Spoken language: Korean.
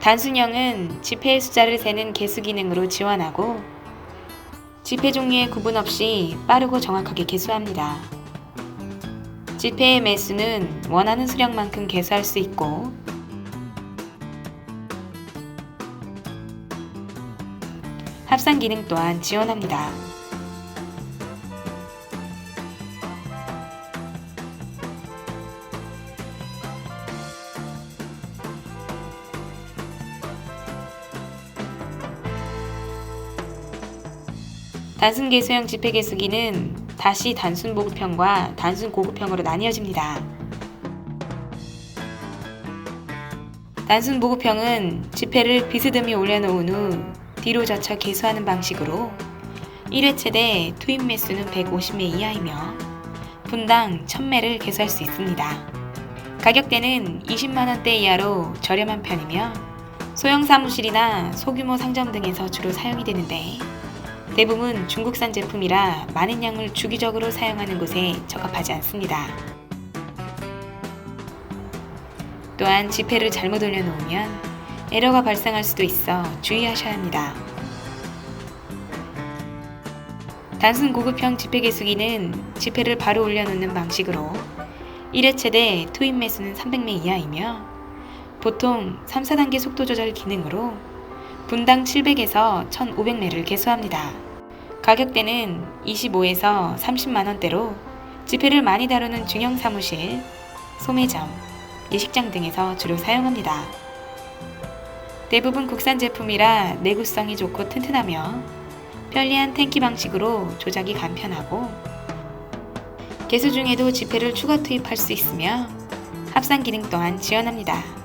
단순형은 지폐의 숫자를 세는 개수 기능으로 지원하고 지폐 종류에 구분 없이 빠르고 정확하게 개수합니다. 지폐의 매수는 원하는 수량만큼 개수할 수 있고 합산 기능 또한 지원합니다. 단순 개수형 지폐 개수기는 다시 단순 보급형과 단순 고급형으로 나뉘어집니다. 단순 보급형은 지폐를 비스듬히 올려놓은 후 뒤로 젖혀 개수하는 방식으로 1회 최대 투입 매수는 150매 이하이며 분당 1000매를 개수할 수 있습니다. 가격대는 20만원대 이하로 저렴한 편이며 소형 사무실이나 소규모 상점 등에서 주로 사용이 되는데 대부분 중국산 제품이라 많은 양을 주기적으로 사용하는 곳에 적합하지 않습니다. 또한 지폐를 잘못 올려놓으면 에러가 발생할 수도 있어 주의하셔야 합니다. 단순 고급형 지폐 개수기는 지폐를 바로 올려놓는 방식으로 1회 최대 투입 매수는 300매 이하이며 보통 3, 4단계 속도 조절 기능으로 분당 700에서 1500매를 개수합니다. 가격대는 25에서 30만원대로 지폐를 많이 다루는 중형 사무실, 소매점, 예식장 등에서 주로 사용합니다. 대부분 국산 제품이라 내구성이 좋고 튼튼하며 편리한 탱키 방식으로 조작이 간편하고 개수 중에도 지폐를 추가 투입할 수 있으며 합산 기능 또한 지원합니다.